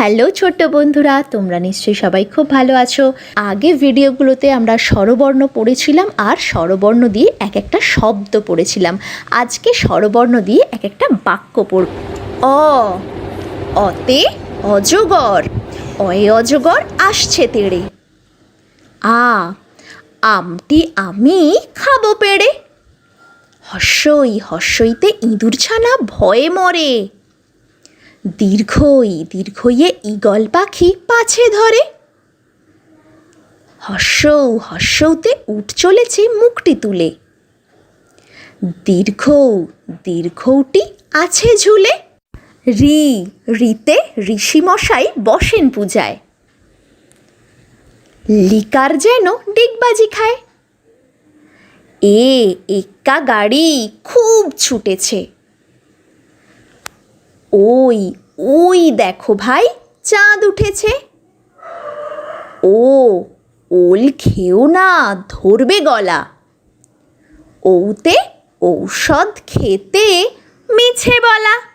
Hello ছোট্ট বন্ধুরা, তোমরা নিশ্চয়ই সবাই খুব ভালো আছো। আগে ভিডিওগুলোতে আমরা স্বরবর্ণ পড়েছিলাম আর স্বরবর্ণ দিয়ে এক একটা শব্দ পড়েছিলাম। আজকে স্বরবর্ণ দিয়ে এক একটা বাক্য পড়ব। অ, অতে অজগর, অয়ে অজগর আসছে তেড়ে। আ, আমটি আমি খাব পেড়ে। হর্ষই হর্ষইতে ইঁদুর ছানা ভয়ে মরে। দীর্ঘই, দীর্ঘইয়ে ঈগল পাখি পাছে ধরে। হর্ষৌ, হর্ষৌতে উঠ চলেছে মুখটি তুলে। দীর্ঘ দীর্ঘটি আছে ঝুলে। রি, রিতে ঋষিমশাই বসেন পূজায়। লিকার যেন ডিগবাজি খায়। এ, এক্কা গাড়ি খুব ছুটেছে। ওই ওই দেখো ভাই, চাঁদ উঠেছে। ও, ওল খেও না, ধরবে গলা। ওতে ঔষধ খেতে মিছে বলা।